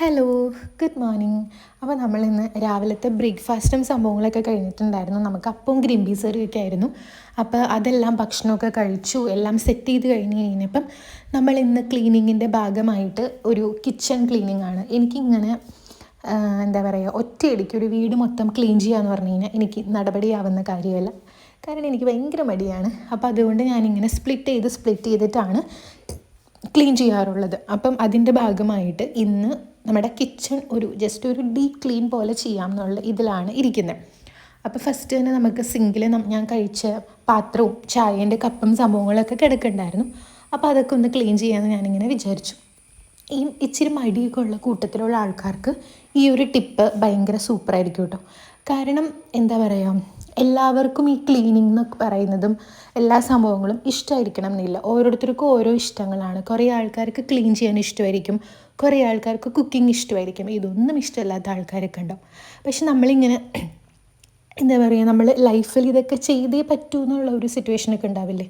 Hello good morning അപ്പോൾ നമ്മൾ ഇന്ന് രാവിലത്തെ ബ്രേക്ക്ഫാസ്റ്റും സംഭവങ്ങളൊക്കെ കഴിഞ്ഞിട്ടുണ്ടായിരുന്നു. നമുക്ക് അപ്പവും ഗ്രീൻ പീസ് കറിയൊക്കെ ആയിരുന്നു. അപ്പോൾ അതെല്ലാം ഭക്ഷണമൊക്കെ കഴിച്ചു എല്ലാം സെറ്റ് ചെയ്ത് കഴിഞ്ഞ് കഴിഞ്ഞപ്പം നമ്മൾ ഇന്ന് ക്ലീനിങ്ങിന്റെ ഭാഗമായിട്ട് ഒരു കിച്ചൺ ക്ലീനിങ് ആണ്. എനിക്കിങ്ങനെ എന്താ പറയുക ഒറ്റയടിക്ക് ഒരു വീട് മൊത്തം ക്ലീൻ ചെയ്യുക എന്ന് പറഞ്ഞു കഴിഞ്ഞാൽ എനിക്ക് നടപടിയാവുന്ന കാര്യമല്ല. കാരണം എനിക്ക് ഭയങ്കര മടിയാണ്. അപ്പോൾ അതുകൊണ്ട് ഞാനിങ്ങനെ സ്പ്ലിറ്റ് ചെയ്ത് സ്പ്ലിറ്റ് ചെയ്തിട്ടാണ് ക്ലീൻ ചെയ്യാറുള്ളത്. അപ്പം അതിന്റെ ഭാഗമായിട്ട് ഇന്ന് നമ്മുടെ കിച്ചൺ ഒരു ജസ്റ്റ് ഒരു ഡീപ്പ് ക്ലീൻ പോലെ ചെയ്യാം എന്നുള്ള ഇതിലാണ് ഇരിക്കുന്നത്. അപ്പോൾ ഫസ്റ്റ് തന്നെ നമുക്ക് സിങ്കിൽ ഞാൻ കഴിച്ച പാത്രവും ചായേന്റെ കപ്പും സംഭവങ്ങളൊക്കെ കിടക്കുന്നുണ്ടായിരുന്നു. അപ്പോൾ അതൊക്കെ ഒന്ന് ക്ലീൻ ചെയ്യാമെന്ന് ഞാനിങ്ങനെ വിചാരിച്ചു. ഈ ഇച്ചിരി മടിയൊക്കെ ഉള്ള കൂട്ടത്തിലുള്ള ആൾക്കാർക്ക് ഈ ഒരു ടിപ്പ് ഭയങ്കര സൂപ്പറായിരിക്കും കേട്ടോ. കാരണം എന്താ പറയുക എല്ലാവർക്കും ഈ ക്ലീനിങ് എന്നൊക്കെ പറയുന്നതും എല്ലാ സംഭവങ്ങളും ഇഷ്ടമായിരിക്കണം എന്നില്ല. ഓരോരുത്തർക്കും ഓരോ ഇഷ്ടങ്ങളാണ്. കുറേ ആൾക്കാർക്ക് ക്ലീൻ ചെയ്യാൻ ഇഷ്ടമായിരിക്കും. കുറേ ആൾക്കാർക്ക് കുക്കിംഗ് ഇഷ്ടമായിരിക്കും. ഇതൊന്നും ഇഷ്ടമില്ലാത്ത ആൾക്കാരൊക്കെ ഉണ്ടാവും പക്ഷെ നമ്മളിങ്ങനെ എന്താ പറയുക നമ്മൾ ലൈഫിൽ ഇതൊക്കെ ചെയ്തേ പറ്റൂ എന്നുള്ള ഒരു സിറ്റുവേഷനൊക്കെ ഉണ്ടാവില്ലേ?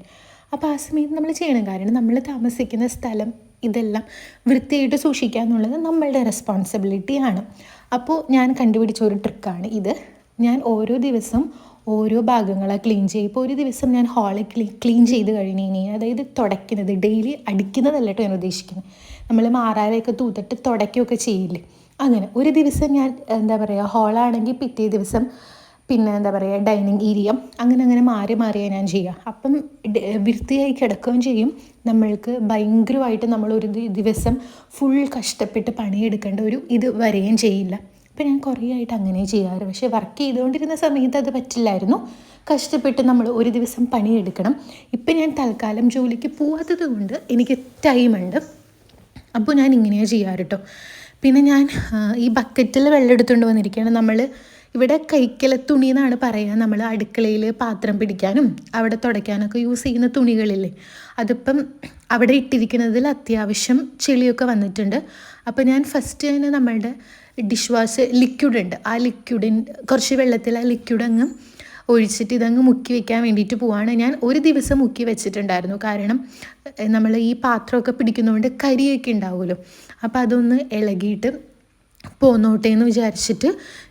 അപ്പോൾ ആ സമയത്ത് നമ്മൾ ചെയ്യണം കാരണം നമ്മൾ താമസിക്കുന്ന സ്ഥലം ഇതെല്ലാം വൃത്തിയായിട്ട് സൂക്ഷിക്കുക എന്നുള്ളത് നമ്മളുടെ റെസ്പോൺസിബിലിറ്റിയാണ് അപ്പോൾ ഞാൻ കണ്ടുപിടിച്ച ഒരു ട്രിക്കാണ് ഇത്. ഞാൻ ഓരോ ദിവസം ഓരോ ഭാഗങ്ങളെ ക്ലീൻ ചെയ്യും. ഇപ്പോൾ ഒരു ദിവസം ഞാൻ ഹാളിൽ ക്ലീൻ ക്ലീൻ ചെയ്ത് കഴിഞ്ഞ് കഴിഞ്ഞാൽ അതായത് തുടയ്ക്കുന്നത് ഡെയിലി അടിക്കുന്നതല്ല കേട്ടോ ഞാൻ ഉദ്ദേശിക്കുന്നത്. നമ്മൾ മാറാലയൊക്കെ തൂത്തിട്ട് തുടയ്ക്കുകയൊക്കെ ചെയ്യില്ലേ? അങ്ങനെ ഒരു ദിവസം ഞാൻ എന്താ പറയുക ഹാളാണെങ്കിൽ പിറ്റേ ദിവസം പിന്നെ എന്താ പറയുക ഡൈനിങ് ഏരിയ അങ്ങനെ അങ്ങനെ മാറി മാറിയാണ് ഞാൻ ചെയ്യുക. അപ്പം വൃത്തിയായി കിടക്കുകയും ചെയ്യും. നമ്മൾക്ക് ഭയങ്കരമായിട്ട് നമ്മൾ ഒരു ദിവസം ഫുൾ കഷ്ടപ്പെട്ട് പണിയെടുക്കേണ്ട ഒരു ഇത് വരികയും ചെയ്യില്ല. അപ്പം ഞാൻ കുറേ ആയിട്ട് അങ്ങനെ ചെയ്യാറ്. പക്ഷേ വർക്ക് ചെയ്തുകൊണ്ടിരുന്ന സമയത്ത് അത് പറ്റില്ലായിരുന്നു. കഷ്ടപ്പെട്ട് നമ്മൾ ഒരു ദിവസം പണിയെടുക്കണം. ഇപ്പം ഞാൻ തൽക്കാലം ജോലിക്ക് പോവാത്തത് കൊണ്ട് എനിക്ക് ടൈമുണ്ട് അപ്പോൾ ഞാൻ ഇങ്ങനെയാണ് ചെയ്യാറ് കേട്ടോ പിന്നെ ഞാൻ ഈ ബക്കറ്റിൽ വെള്ളം എടുത്തുകൊണ്ട് വന്നിരിക്കുകയാണ് നമ്മൾ ഇവിടെ കൈക്കല തുണി എന്നാണ് പറയുക. നമ്മൾ അടുക്കളയിൽ പാത്രം പിടിക്കാനും അവിടെ തുടയ്ക്കാനൊക്കെ യൂസ് ചെയ്യുന്ന തുണികളില്ലേ. അതിപ്പം അവിടെ ഇട്ടിരിക്കുന്നതിൽ അത്യാവശ്യം ചെളിയൊക്കെ വന്നിട്ടുണ്ട്. അപ്പോൾ ഞാൻ ഫസ്റ്റ് തന്നെ നമ്മളുടെ ഡിഷ് വാഷ് ലിക്വിഡ് ഉണ്ട്. ആ ലിക്വിഡിൻ കുറച്ച് വെള്ളത്തിൽ ആ ലിക്വിഡ് അങ്ങ് ഒഴിച്ചിട്ട് ഇതങ്ങ് മുക്കി വെക്കാൻ വേണ്ടിയിട്ട് പോവാണ്. ഞാൻ ഒരു ദിവസം മുക്കി വെച്ചിട്ടുണ്ടായിരുന്നു. കാരണം നമ്മൾ ഈ പാത്രമൊക്കെ പിടിക്കുന്നതുകൊണ്ട് കരിയൊക്കെ ഉണ്ടാവുമല്ലോ. അപ്പോൾ അതൊന്ന് ഇളകിയിട്ട് പോന്നോട്ടെ എന്ന് വിചാരിച്ചിട്ട്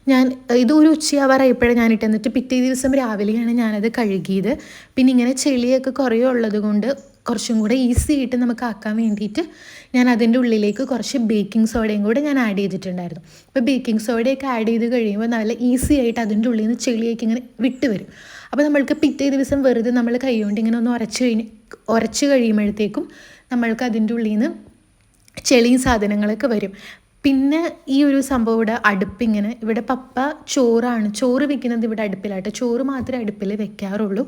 ഞാൻ ഇത് ഒരു ഉച്ചയാവാറായപ്പോഴേ ഞാൻ ഇട്ടെന്നിട്ട് പിറ്റേ ദിവസം രാവിലെയാണ് ഞാനത് കഴുകിയത്. പിന്നെ ഇങ്ങനെ ചെളിയൊക്കെ കുറേ ഉള്ളത് കൊണ്ട് കുറച്ചും കൂടെ ഈസി ആയിട്ട് നമുക്ക് ആക്കാൻ വേണ്ടിയിട്ട് ഞാൻ അതിന്റെ ഉള്ളിലേക്ക് കുറച്ച് ബേക്കിംഗ് സോഡയും കൂടെ ഞാൻ ആഡ് ചെയ്തിട്ടുണ്ടായിരുന്നു. അപ്പോൾ ബേക്കിംഗ് സോഡയൊക്കെ ആഡ് ചെയ്ത് കഴിയുമ്പോൾ നല്ല ഈസി ആയിട്ട് അതിന്റെ ഉള്ളിൽ നിന്ന് ചെളിയൊക്കെ ഇങ്ങനെ വിട്ട് വരും. അപ്പോൾ നമ്മൾക്ക് പിറ്റേ ദിവസം വെറുതെ നമ്മൾ കൈകൊണ്ട് ഇങ്ങനെ ഒന്ന് ഉരച്ച് കഴിഞ്ഞ് ഉരച്ച് കഴിയുമ്പോഴത്തേക്കും നമ്മൾക്ക് അതിന്റെ ഉള്ളിൽ നിന്ന് ചെളിയും സാധനങ്ങളൊക്കെ വരും. പിന്നെ ഈ ഒരു സംഭവം ഇവിടെ അടുപ്പിങ്ങനെ ഇവിടെ പപ്പ ചോറാണ് ചോറ് വെക്കുന്നത് ഇവിടെ അടുപ്പിലാട്ടെ. ചോറ് മാത്രമേ അടുപ്പിൽ വെക്കാറുള്ളൂ.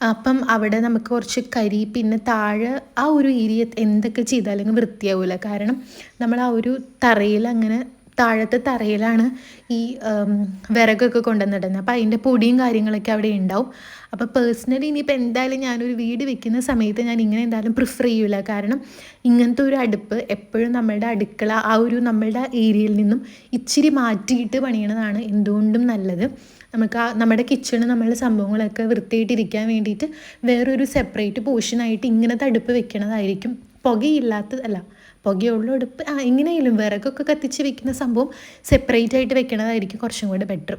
അപ്പം അവിടെ നമുക്ക് കുറച്ച് കരി പിന്നെ താഴെ ആ ഒരു ഏരിയ എന്തൊക്കെ ചെയ്താലും വൃത്തിയാവില്ല കാരണം നമ്മൾ ആ ഒരു തറയിൽ അങ്ങനെ താഴത്തെ തറയിലാണ് ഈ വിറകൊക്കെ കൊണ്ടുവന്നിടുന്നത്. അപ്പോൾ അതിന്റെ പൊടിയും കാര്യങ്ങളൊക്കെ അവിടെ ഉണ്ടാവും. അപ്പോൾ പേഴ്സണലി ഇനിയിപ്പോൾ എന്തായാലും ഞാനൊരു വീട് വെക്കുന്ന സമയത്ത് ഞാൻ ഇങ്ങനെ എന്തായാലും പ്രിഫർ ചെയ്യില്ല കാരണം ഇങ്ങനത്തെ ഒരു അടുപ്പ് എപ്പോഴും നമ്മളുടെ അടുക്കള ആ ഒരു നമ്മളുടെ ഏരിയയിൽ നിന്നും ഇച്ചിരി മാറ്റിയിട്ട് പണിയണതാണ് എന്തുകൊണ്ടും നല്ലത്. നമുക്ക് ആ നമ്മുടെ കിച്ചണ് നമ്മളുടെ സംഭവങ്ങളൊക്കെ വൃത്തിയായിട്ടിരിക്കാൻ വേണ്ടിയിട്ട് വേറൊരു സെപ്പറേറ്റ് പോർഷനായിട്ട് ഇങ്ങനെ തടുപ്പ് വെക്കണതായിരിക്കും. പുകയില്ലാത്തതല്ല പുകയുള്ള അടുപ്പ് ആ എങ്ങനെയായാലും വിറകൊക്കെ കത്തിച്ച് വെക്കുന്ന സംഭവം സെപ്പറേറ്റ് ആയിട്ട് വെക്കണതായിരിക്കും കുറച്ചും കൂടെ ബെറ്റർ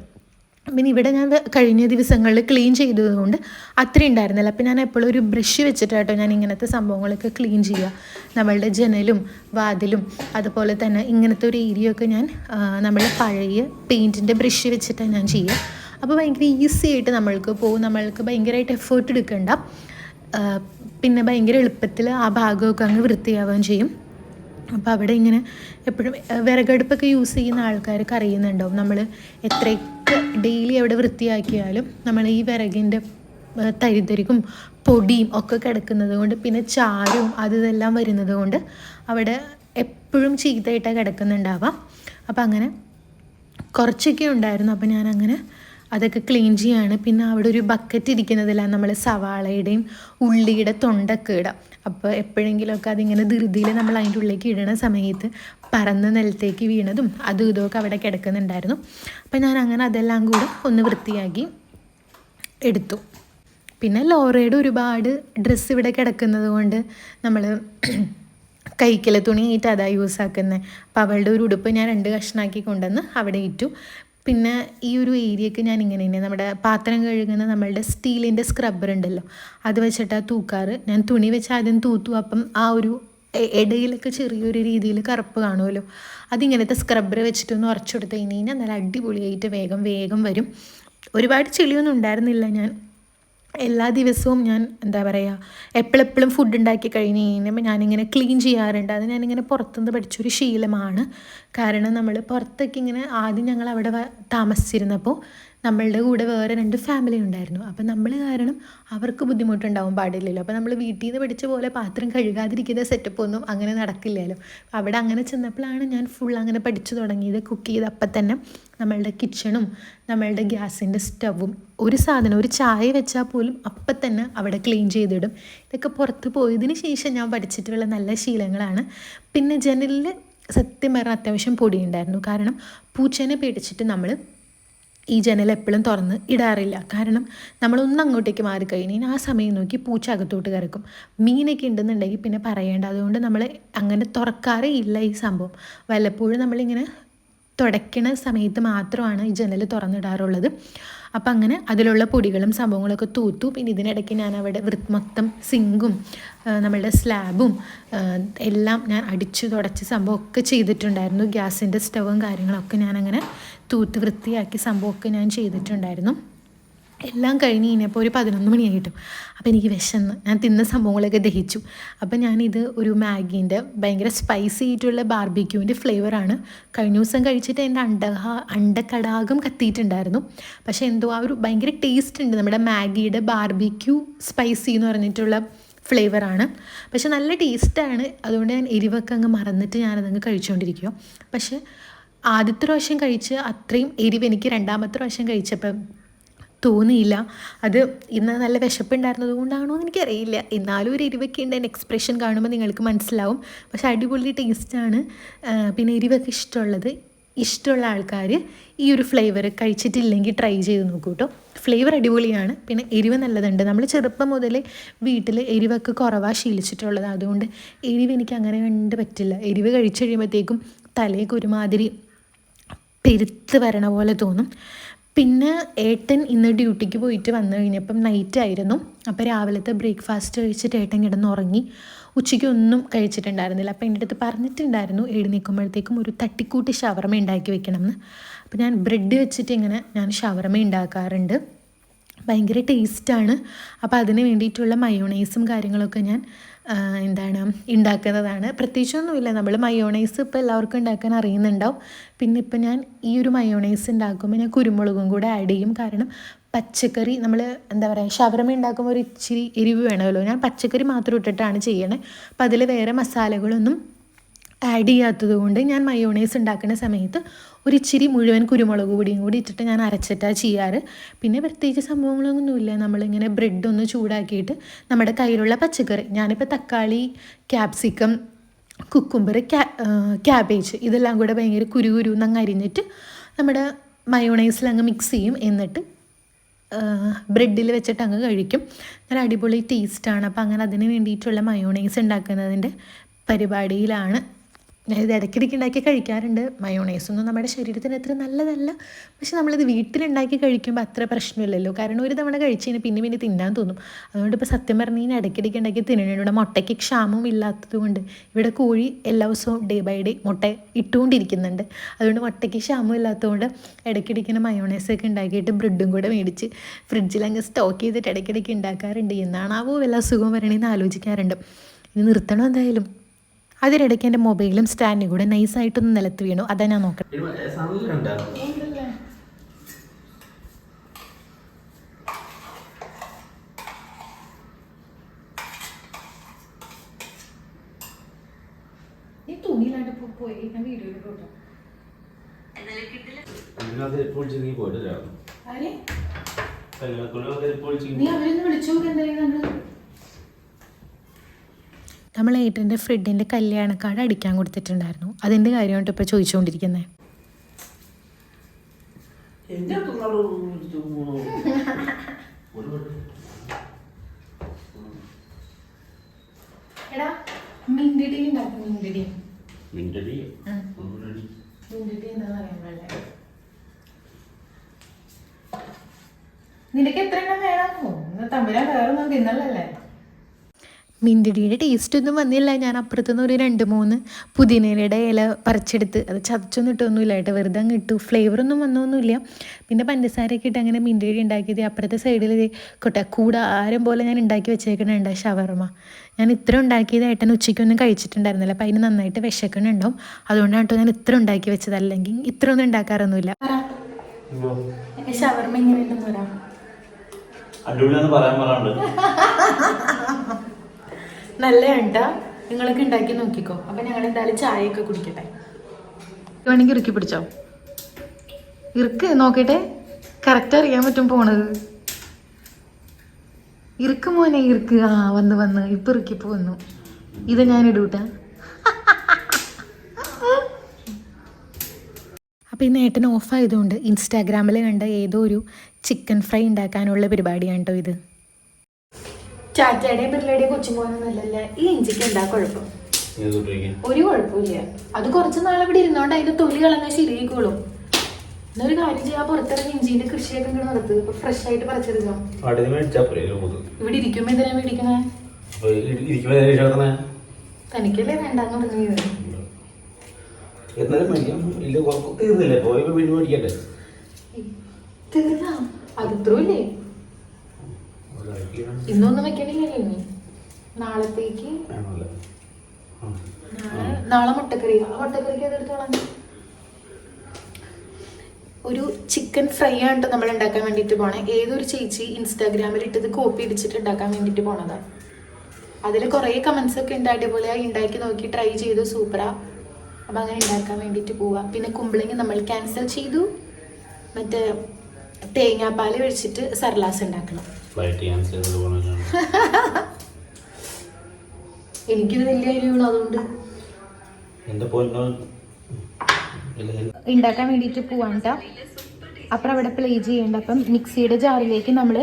പിന്നെ ഇവിടെ ഞാൻ കഴിഞ്ഞ ദിവസങ്ങളിൽ ക്ലീൻ ചെയ്തതുകൊണ്ട് അത്രയും ഉണ്ടായിരുന്നില്ല. അപ്പം ഞാൻ എപ്പോഴും ഒരു ബ്രഷ് വെച്ചിട്ടാട്ടോ ഞാൻ ഇങ്ങനത്തെ സംഭവങ്ങളൊക്കെ ക്ലീൻ ചെയ്യുക. നമ്മളുടെ ജനലും വാതിലും അതുപോലെ തന്നെ ഇങ്ങനത്തെ ഒരു ഏരിയ ഒക്കെ ഞാൻ നമ്മളുടെ പഴയ പെയിന്റിന്റെ ബ്രഷ് വെച്ചിട്ടാണ് ഞാൻ ചെയ്യുക. അപ്പോൾ ഭയങ്കര ഈസി ആയിട്ട് നമ്മൾക്ക് പോകും നമ്മൾക്ക് ഭയങ്കരമായിട്ട് എഫേർട്ട് എടുക്കേണ്ട. പിന്നെ ഭയങ്കര എളുപ്പത്തിൽ ആ ഭാഗമൊക്കെ അങ്ങ് വൃത്തിയാവുകയും ചെയ്യും. അപ്പോൾ അവിടെ ഇങ്ങനെ എപ്പോഴും വിറകടുപ്പൊക്കെ യൂസ് ചെയ്യുന്ന ആൾക്കാർക്ക് അറിയുന്നുണ്ടാവും. നമ്മൾ എത്രയൊക്കെ ഡെയിലി അവിടെ വൃത്തിയാക്കിയാലും നമ്മൾ ഈ വിറകിന്റെ തരിതരിക്കും പൊടിയും ഒക്കെ കിടക്കുന്നത് കൊണ്ട് പിന്നെ ചാരവും അത് ഇതെല്ലാം വരുന്നത് കൊണ്ട് അവിടെ എപ്പോഴും ചീത്തയിട്ടാണ് കിടക്കുന്നുണ്ടാവാം അപ്പം അങ്ങനെ കുറച്ചൊക്കെ ഉണ്ടായിരുന്നു. അപ്പം ഞാൻ അങ്ങനെ അതൊക്കെ ക്ലീൻ ചെയ്യാണ്. പിന്നെ അവിടെ ഒരു ബക്കറ്റ് ഇരിക്കുന്നതിലാണ് നമ്മൾ സവാളയുടെയും ഉള്ളിയുടെ തൊണ്ടൊക്കെ ഇടാം. അപ്പോൾ എപ്പോഴെങ്കിലുമൊക്കെ അതിങ്ങനെ ധൃതിയിൽ നമ്മൾ അതിന്റെ ഉള്ളിലേക്ക് ഇടണ സമയത്ത് പറന്ന് നിലത്തേക്ക് വീണതും അതും ഇതുമൊക്കെ അവിടെ കിടക്കുന്നുണ്ടായിരുന്നു. അപ്പോൾ ഞാൻ അങ്ങനെ അതെല്ലാം കൂടെ ഒന്ന് വൃത്തിയാക്കി എടുത്തു. പിന്നെ ലോറയുടെ ഒരുപാട് ഡ്രസ്സ് ഇവിടെ കിടക്കുന്നത് കൊണ്ട് നമ്മൾ കൈക്കല തുണിയായിട്ട് അതാ യൂസ് ആക്കുന്നത് അപ്പോൾ അവളുടെ ഒരു ഉടുപ്പ് ഞാൻ രണ്ട് കഷ്ണാക്കി കൊണ്ടുവന്ന് അവിടെ ഇട്ടു. പിന്നെ ഈ ഒരു ഏരിയക്ക് ഞാൻ ഇങ്ങനെ തന്നെ നമ്മുടെ പാത്രം കഴുകുന്ന നമ്മളുടെ സ്റ്റീലിന്റെ സ്ക്രബ്ബർ ഉണ്ടല്ലോ. അത് വെച്ചിട്ടാണ് തൂക്കാറ്. ഞാൻ തുണി വെച്ച് ആദ്യം തൂത്തു. അപ്പം ആ ഒരു ഇടയിലൊക്കെ ചെറിയൊരു രീതിയിൽ കറുപ്പ് കാണുമല്ലോ. അതിങ്ങനത്തെ സ്ക്രബ്ബർ വെച്ചിട്ടൊന്ന് ഉറച്ചു കൊടുത്തു കഴിഞ്ഞ് കഴിഞ്ഞാൽ നല്ല അടിപൊളിയായിട്ട് വേഗം വേഗം വരും. ഒരുപാട് ചെളിയൊന്നും ഉണ്ടായിരുന്നില്ല ഞാൻ. എല്ലാ ദിവസവും ഞാൻ എന്താ പറയുക എപ്പോഴെപ്പോഴും ഫുഡ് ഉണ്ടാക്കി കഴിഞ്ഞ് കഴിയുമ്പോൾ ഞാനിങ്ങനെ ക്ലീൻ ചെയ്യാറുണ്ട്. അത് ഞാനിങ്ങനെ പുറത്തുനിന്ന് പഠിച്ചൊരു ശീലമാണ്. കാരണം നമ്മൾ പുറത്തൊക്കെ ഇങ്ങനെ ആദ്യം ഞങ്ങൾ അവിടെ താമസിച്ചിരുന്നപ്പോൾ നമ്മളുടെ കൂടെ വേറെ രണ്ട് ഫാമിലി ഉണ്ടായിരുന്നു. അപ്പം നമ്മൾ കാരണം അവർക്ക് ബുദ്ധിമുട്ടുണ്ടാവും പാടില്ലല്ലോ. അപ്പോൾ നമ്മൾ വീട്ടിൽ നിന്ന് പഠിച്ച പോലെ പാത്രം കഴുകാതിരിക്കുന്ന സെറ്റപ്പ് ഒന്നും അങ്ങനെ നടക്കില്ലല്ലോ. അവിടെ അങ്ങനെ ചെന്നപ്പോഴാണ് ഞാൻ ഫുൾ അങ്ങനെ പഠിച്ചു തുടങ്ങിയത് കുക്ക് ചെയ്ത് അപ്പം തന്നെ നമ്മളുടെ കിച്ചണും നമ്മളുടെ ഗ്യാസിന്റെ സ്റ്റവും ഒരു സാധനം ഒരു ചായ വെച്ചാൽ പോലും അപ്പം തന്നെ അവിടെ ക്ലീൻ ചെയ്തിടും. ഇതൊക്കെ പുറത്ത് പോയതിന് ശേഷം ഞാൻ പഠിച്ചിട്ടുള്ള നല്ല ശീലങ്ങളാണ്. പിന്നെ ജനലിൽ സത്യം പറഞ്ഞാൽ അത്യാവശ്യം പൊടിയുണ്ടായിരുന്നു. കാരണം പൂച്ചേനെ പേടിച്ചിട്ട് നമ്മൾ ഈ ജനൽ എപ്പോഴും തുറന്ന് ഇടാറില്ല. കാരണം നമ്മളൊന്ന് അങ്ങോട്ടേക്ക് മാറി കഴിഞ്ഞാൽ ആ സമയം നോക്കി പൂച്ച അകത്തോട്ട് കിടക്കും മീനൊക്കെ ഉണ്ടെന്നുണ്ടെങ്കിൽ പിന്നെ പറയേണ്ട. അതുകൊണ്ട് നമ്മൾ അങ്ങനെ തുറക്കാറേ ഇല്ല ഈ സംഭവം. വല്ലപ്പോഴും നമ്മളിങ്ങനെ തുടയ്ക്കണ സമയത്ത് മാത്രമാണ് ഈ ജനൽ തുറന്നിടാറുള്ളത്. അപ്പം അങ്ങനെ അതിലുള്ള പൊടികളും സംഭവങ്ങളൊക്കെ തൂത്തു. പിന്നെ ഇതിനിടയ്ക്ക് ഞാൻ അവിടെ മൊത്തം സിങ്കും നമ്മളുടെ സ്ലാബും എല്ലാം ഞാൻ അടിച്ചു തുടച്ച് സംഭവമൊക്കെ ചെയ്തിട്ടുണ്ടായിരുന്നു. ഗ്യാസിന്റെ സ്റ്റവും കാര്യങ്ങളൊക്കെ ഞാനങ്ങനെ തൂത്ത് വൃത്തിയാക്കി സംഭവമൊക്കെ ഞാൻ ചെയ്തിട്ടുണ്ടായിരുന്നു. എല്ലാം കഴിഞ്ഞ് കഴിഞ്ഞപ്പോൾ ഒരു പതിനൊന്ന് മണിയായിട്ടും അപ്പോൾ എനിക്ക് വിശന്ന്. ഞാൻ തിന്ന സംഭവങ്ങളൊക്കെ ദഹിച്ചു. അപ്പോൾ ഞാനിത് ഒരു മാഗീന്റെ ഭയങ്കര സ്പൈസി ആയിട്ടുള്ള ബാർബിക്യൂവിന്റെ ഫ്ലേവറാണ് കഴിഞ്ഞ ദിവസം കഴിച്ചിട്ട് എന്റെ അണ്ടഹ അണ്ടക്കടാകം കത്തിയിട്ടുണ്ടായിരുന്നു. പക്ഷേ എന്തോ ആ ഒരു ഭയങ്കര ടേസ്റ്റ് ഉണ്ട്. നമ്മുടെ മാഗിയുടെ ബാർബിക്യൂ സ്പൈസി എന്ന് പറഞ്ഞിട്ടുള്ള ഫ്ലേവറാണ് പക്ഷെ നല്ല ടേസ്റ്റാണ് അതുകൊണ്ട് ഞാൻ എരിവൊക്കെ അങ്ങ് മറന്നിട്ട് ഞാനതങ്ങ് കഴിച്ചുകൊണ്ടിരിക്കുക പക്ഷേ ആദ്യത്തെ പ്രാവശ്യം കഴിച്ച് അത്രയും എരിവ് എനിക്ക് രണ്ടാമത്തെ പ്രാവശ്യം കഴിച്ചപ്പം തോന്നിയില്ല. അത് ഇന്ന് നല്ല വിശപ്പുണ്ടായിരുന്നത് കൊണ്ടാണോ എന്ന് എനിക്കറിയില്ല. എന്നാലും ഒരു എരിവൊക്കെ ഉണ്ട്. എന്റെ എക്സ്പ്രഷൻ കാണുമ്പോൾ നിങ്ങൾക്ക് മനസ്സിലാവും. പക്ഷെ അടിപൊളി ടേസ്റ്റാണ് പിന്നെ എരിവൊക്കെ ഇഷ്ടമുള്ളത് ഇഷ്ടമുള്ള ആൾക്കാർ ഈ ഒരു ഫ്ലേവർ കഴിച്ചിട്ടില്ലെങ്കിൽ ട്രൈ ചെയ്ത് നോക്കൂ കേട്ടോ. ഫ്ലേവർ അടിപൊളിയാണ്. പിന്നെ എരിവ് നല്ലതുണ്ട്. നമ്മൾ ചെറുപ്പം മുതൽ വീട്ടിൽ എരിവൊക്കെ കുറവാണ് ശീലിച്ചിട്ടുള്ളത്. അതുകൊണ്ട് എരിവ് എനിക്ക് അങ്ങനെ കണ്ട് പറ്റില്ല. എരിവ് കഴിച്ചു കഴിയുമ്പോഴത്തേക്കും തലയൊക്കെ ഒരുമാതിരി പെരുത്ത് വരണ പോലെ തോന്നും. പിന്നെ ഏട്ടൻ ഇന്ന് ഡ്യൂട്ടിക്ക് പോയിട്ട് വന്നു കഴിഞ്ഞപ്പം നൈറ്റ് ആയിരുന്നു. അപ്പോൾ രാവിലത്തെ ബ്രേക്ക്ഫാസ്റ്റ് കഴിച്ചിട്ട് ഏട്ടൻ കിടന്ന് ഉറങ്ങി. ഉച്ചയ്ക്ക് ഒന്നും കഴിച്ചിട്ടുണ്ടായിരുന്നില്ല. അപ്പോൾ എന്റെ അടുത്ത് പറഞ്ഞിട്ടുണ്ടായിരുന്നു എഴുന്നേൽക്കുമ്പോഴത്തേക്കും ഒരു തട്ടിക്കൂട്ടി ഷവർമ ഉണ്ടാക്കി വെക്കണം എന്ന് അപ്പോൾ ഞാൻ ബ്രെഡ് വെച്ചിട്ട് ഇങ്ങനെ ഞാൻ ഷവർമ ഉണ്ടാക്കാറുണ്ട്. ഭയങ്കര ടേസ്റ്റാണ് അപ്പോൾ അതിന് വേണ്ടിയിട്ടുള്ള മയോണൈസും കാര്യങ്ങളൊക്കെ ഞാൻ എന്താണ് ഉണ്ടാക്കുന്നതാണ് പ്രത്യേകിച്ചൊന്നുമില്ല. നമ്മൾ മയോണൈസ് ഇപ്പോൾ എല്ലാവർക്കും ഉണ്ടാക്കാൻ അറിയുന്നുണ്ടാവും. പിന്നെ ഇപ്പം ഞാൻ ഈ ഒരു മയോണൈസ് ഉണ്ടാക്കുമ്പോൾ ഞാൻ കുരുമുളകും കൂടെ ആഡ് ചെയ്യും. കാരണം പച്ചക്കറി നമ്മൾ എന്താ പറയുക ഷവർമ ഉണ്ടാക്കുമ്പോൾ ഒരു ഇച്ചിരി എരിവ് വേണമല്ലോ. ഞാൻ പച്ചക്കറി മാത്രം ഇട്ടിട്ടാണ് ചെയ്യണേ. അപ്പോൾ അതിൽ വേറെ മസാലകളൊന്നും ആഡ് ചെയ്യാത്തത് കൊണ്ട് ഞാൻ മയോണൈസ് ഉണ്ടാക്കുന്ന സമയത്ത് ഒരു ഇച്ചിരി മുഴുവൻ കുരുമുളക് പൊടിയും കൂടി ഇട്ടിട്ട് ഞാൻ അരച്ചിട്ടാണ് ചെയ്യാറ്. പിന്നെ പ്രത്യേകിച്ച് സംഭവങ്ങളൊന്നുമില്ല. നമ്മളിങ്ങനെ ബ്രെഡ് ഒന്ന് ചൂടാക്കിയിട്ട് നമ്മുടെ കയ്യിലുള്ള പച്ചക്കറി ഞാനിപ്പോൾ തക്കാളി ക്യാപ്സിക്കം കുക്കുംബർ ക്യാ ക്യാബേജ് ഇതെല്ലാം കൂടെ ഭയങ്കര കുരു കുരു എന്നങ്ങ് അരിഞ്ഞിട്ട് നമ്മുടെ മയോണൈസിൽ അങ്ങ് മിക്സ് ചെയ്യും. എന്നിട്ട് ബ്രെഡിൽ വെച്ചിട്ട് അങ്ങ് കഴിക്കും. നല്ല അടിപൊളി ടേസ്റ്റാണ് അപ്പോൾ അങ്ങനെ അതിന് വേണ്ടിയിട്ടുള്ള മയോണൈസ് ഉണ്ടാക്കുന്നതിന്റെ പരിപാടിയിലാണ് ഞാൻ ഇത് ഇടയ്ക്കിടയ്ക്ക് ഉണ്ടാക്കി കഴിക്കാറുണ്ട് മയോണൈസൊന്നും നമ്മുടെ ശരീരത്തിന് അത്ര നല്ലതല്ല. പക്ഷെ നമ്മളിത് വീട്ടിലുണ്ടാക്കി കഴിക്കുമ്പോൾ അത്ര പ്രശ്നമില്ലല്ലോ. കാരണം ഒരു തവണ കഴിച്ച് കഴിഞ്ഞാൽ പിന്നെ പിന്നെ തിന്നാൻ തോന്നും. അതുകൊണ്ട് ഇപ്പോൾ സത്യം പറഞ്ഞു കഴിഞ്ഞാൽ ഇടയ്ക്കിടയ്ക്ക് ഉണ്ടാക്കി തിന്നണം ഇവിടെ മുട്ടയ്ക്ക് ക്ഷാമം ഇല്ലാത്തത് കൊണ്ട് ഇവിടെ കോഴി എല്ലാ ദിവസവും ഡേ ബൈ ഡേ മുട്ട ഇട്ടുകൊണ്ടിരിക്കുന്നുണ്ട്. അതുകൊണ്ട് മുട്ടയ്ക്ക് ക്ഷാമം ഇല്ലാത്തതുകൊണ്ട് ഇടയ്ക്കിടയ്ക്ക് മയോണൈസൊക്കെ ഉണ്ടാക്കിയിട്ട് ബ്രെഡും കൂടെ മേടിച്ച് ഫ്രിഡ്ജിൽ അങ്ങ് സ്റ്റോക്ക് ചെയ്തിട്ട് ഇടയ്ക്കിടയ്ക്ക് ഉണ്ടാക്കാറുണ്ട്. എന്നാണാവോ വല്ല അസുഖം വരണമെന്ന് ആലോചിക്കാറുണ്ട്. ഇനി നിർത്തണം എന്തായാലും? അതിനിടയ്ക്ക് എന്റെ മൊബൈലും സ്റ്റാൻഡും കൂടെ നൈസായിട്ടൊന്ന് നിലത്ത് വീണു. അതാ ഞാൻ നോക്കാം പോയി. ഞാൻ വീഡിയോ ഇപ്പോൾ നീ അവരൊന്ന് വിളിച്ചു എന്തായാലും നമ്മൾ ഏട്ടന്റെ ഫ്രിഡിന്റെ കാർഡ് അടിക്കാൻ കൊടുത്തിട്ടുണ്ടായിരുന്നു. അതിന്റെ കാര്യമായിട്ട് ഇപ്പോൾ ചോദിച്ചുകൊണ്ടിരിക്കുന്നത് നിനക്ക് എത്ര എണ്ണം വേണമോ തമ്മിലാണ് വേറെ ഒന്നും തിന്നല്ലേ മിൻഡിടിയുടെ ടേസ്റ്റ് ഒന്നും വന്നില്ല. ഞാൻ അപ്പുറത്തുനിന്ന് ഒരു രണ്ട് മൂന്ന് പുതിനയിലയുടെ ഇല പറിച്ചെടുത്ത് അത് ചതച്ചൊന്നും ഇട്ടൊന്നുമില്ല കേട്ടോ. വെറുതെ അങ്ങ് ഇട്ടു. ഫ്ലേവറൊന്നും വന്നൊന്നുമില്ല. പിന്നെ പഞ്ചസാരയൊക്കെ ഇട്ട് അങ്ങനെ മിന്തിടി ഉണ്ടാക്കിയത്. അപ്പുറത്തെ സൈഡിൽ കൊട്ട ആരും പോലെ ഞാൻ ഉണ്ടാക്കി വെച്ചേക്കണുണ്ട് ഷവർമ ഞാൻ ഇത്ര ഉണ്ടാക്കിയത് ഏട്ടൻ ഉച്ചയ്ക്കൊന്നും കഴിച്ചിട്ടുണ്ടായിരുന്നില്ല. അപ്പം അതിന് നന്നായിട്ട് വിശക്കണുണ്ടാവും അതുകൊണ്ടാണ് കേട്ടോ ഞാൻ ഇത്ര ഉണ്ടാക്കി വെച്ചത്. അല്ലെങ്കിൽ ഇത്ര ഒന്നും ഉണ്ടാക്കാറൊന്നുമില്ല. ഷവർമ ഷവർമ്മ എങ്ങനെയുണ്ടെന്ന് പറയാം അടിപൊളിയാന്ന് പറയാൻ പറയാണ്ട് നല്ല ഉണ്ട നിങ്ങളൊക്കെ ഉണ്ടാക്കി നോക്കിക്കോ. അപ്പൊ ഞങ്ങൾ എന്തായാലും ചായയൊക്കെ കുടിക്കട്ടെ. വേണമെങ്കിൽ ഇറുക്കി പിടിച്ചോ? ഇറുക്ക് നോക്കട്ടെ. കറക്റ്റ് അറിയാൻ പറ്റും പോണത്. ഇറുക്ക് മോനെ ഇറുക്ക്. ആ വന്ന് വന്ന്. ഇപ്പൊ ഇറുക്കിപ്പോ വന്നു. ഇത് ഞാൻ ഇടൂട്ടാ. അപ്പോൾ ഇന്ന് ഏട്ടൻ ഓഫായതുകൊണ്ട് ഇൻസ്റ്റാഗ്രാമിൽ കണ്ട ഏതോ ഒരു ചിക്കൻ ഫ്രൈ ഉണ്ടാക്കാനുള്ള പരിപാടിയാണ് കേട്ടോ ഇത്. ചാറ്റയുടെയും പിള്ളയുടെയും കൊച്ചുമോനൊന്നല്ലല്ല ഈ ഇഞ്ചിക്ക് എന്താ കുഴപ്പം? ഒരു കുഴപ്പമില്ല. അത് കുറച്ച് നാൾ ഇവിടെ ഇരുന്നോണ്ട് അതിന്റെ തൊലി കളഞ്ഞാൽ ശരിയായിക്കോളും. എന്നൊരു കാര്യം ചെയ്യാൻ പുറത്തിറങ്ങി ഇഞ്ചിന്റെ കൃഷിയൊക്കെ ഇങ്ങനെ നടത്ത്. ഇപ്പൊ ഫ്രഷ് ആയിട്ട് പറിച്ചെടുക്കാം. ഇവിടെ ഇരിക്കുമ്പോ എന്തിനാ മേടിക്കണേ തനിക്കല്ലേ വേണ്ടെന്ന് പറഞ്ഞു എന്നാലും മേടിക്കാം ഇല്ല കുറച്ച് തീർന്നില്ലേ? പോയപ്പോ പിന്നെ മേടിക്കട്ടെ. തീർന്നാ അത് ഇത്രയില്ലേ ഇന്നൊന്നും വെക്കണില്ല ഇനി? നാളത്തേക്ക്. നാളെ മുട്ടക്കറി. ആ മുട്ടക്കറിക്ക് അത് എടുത്തോളാം ഒരു ചിക്കൻ ഫ്രൈ ആണ് നമ്മൾ ഉണ്ടാക്കാൻ വേണ്ടിയിട്ട് പോണേ. ഏതൊരു ചേച്ചി ഇൻസ്റ്റാഗ്രാമിൽ ഇട്ടത് കോപ്പി അടിച്ചിട്ട് ഉണ്ടാക്കാൻ വേണ്ടിയിട്ട് പോണതാണ് അതിൽ കുറേ കമൻസ് ഒക്കെ ഉണ്ട് അടിപൊളിയായി ഉണ്ടാക്കി നോക്കി ട്രൈ ചെയ്തു സൂപ്പറാ അപ്പം അങ്ങനെ ഉണ്ടാക്കാൻ വേണ്ടിയിട്ട് പോവാം. പിന്നെ കുമ്പളങ്ങി നമ്മൾ ക്യാൻസൽ ചെയ്തു. മറ്റേ തേങ്ങാപ്പാൽ ഒഴിച്ചിട്ട് സർലാസ് ഉണ്ടാക്കണം. ഫ്ലൈറ്റ് ക്യാൻസൽ ചെയ്ത് പോകണം എനിക്കിത് വലിയ അരിവുള്ള അതുകൊണ്ട്. എന്റെ പൊന്നോ ഉണ്ടാക്കാൻ വേണ്ടിയിട്ട് പോവാണ് ട്ടോ. അപ്പുറം അവിടെ പ്ലേ ചെയ്യേണ്ട അപ്പം മിക്സിയുടെ ജാറിലേക്ക് നമ്മൾ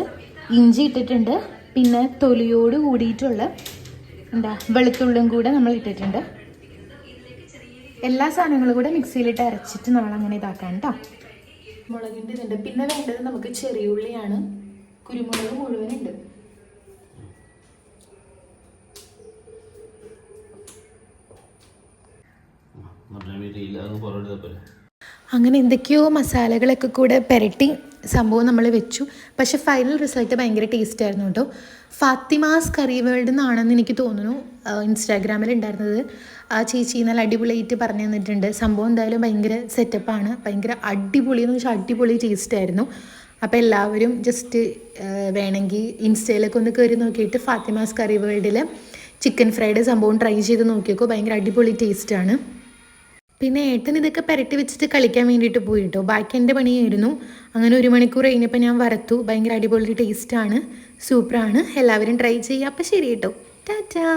ഇഞ്ചി ഇട്ടിട്ടുണ്ട്. പിന്നെ തൊലിയോട് കൂടിയിട്ടുള്ള എന്താ വെളുത്തുള്ളിയും കൂടെ നമ്മൾ ഇട്ടിട്ടുണ്ട്. എല്ലാ സാധനങ്ങളും കൂടെ മിക്സിയിലിട്ട് അരച്ചിട്ട് നമ്മൾ അങ്ങനെ ഇതാക്കാൻ കേട്ടോ മുളകിന്റെ ഇതുണ്ട്. പിന്നെ വേണ്ടത് നമുക്ക് ചെറിയ ഉള്ളിയാണ്. കുരുമുളക് മുഴുവനുണ്ട്. അങ്ങനെ എന്തൊക്കെയോ മസാലകളൊക്കെ കൂടെ പുരട്ടി സംഭവം നമ്മൾ വെച്ചു. പക്ഷെ ഫൈനൽ റിസൾട്ട് ഭയങ്കര ടേസ്റ്റ് ആയിരുന്നു കേട്ടോ. ഫാത്തിമാസ് കറി വേൾഡ് എന്നാണെന്ന് എനിക്ക് തോന്നുന്നു ഇൻസ്റ്റാഗ്രാമിൽ ഉണ്ടായിരുന്നത്. ആ ചേച്ചി നല്ല അടിപൊളിയായിട്ട് പറഞ്ഞു തന്നിട്ടുണ്ട്. സംഭവം എന്തായാലും ഭയങ്കര സെറ്റപ്പാണ് ഭയങ്കര അടിപൊളി എന്ന് വെച്ചാൽ അടിപൊളി ടേസ്റ്റ് ആയിരുന്നു. അപ്പോൾ എല്ലാവരും ജസ്റ്റ് വേണമെങ്കിൽ ഇൻസ്റ്റയിലൊക്കെ ഒന്ന് കയറി നോക്കിയിട്ട് ഫാത്തിമാസ് കറി വേൾഡിൽ ചിക്കൻ ഫ്രൈഡ് സംഭവം ട്രൈ ചെയ്ത് നോക്കിയേക്കോ ഭയങ്കര അടിപൊളി ടേസ്റ്റാണ് പിന്നെ ഏട്ടൻ ഇതൊക്കെ പുരട്ടി വെച്ചിട്ട് കളിക്കാൻ വേണ്ടിയിട്ട് പോയി കേട്ടോ ബാക്കി എന്റെ പണിയായിരുന്നു. അങ്ങനെ ഒരു മണിക്കൂർ കഴിഞ്ഞപ്പോൾ ഞാൻ വരത്തു. ഭയങ്കര അടിപൊളി ടേസ്റ്റാണ് സൂപ്പറാണ് എല്ലാവരും ട്രൈ ചെയ്യുക അപ്പോൾ ശരി കേട്ടോ ടാറ്റാ.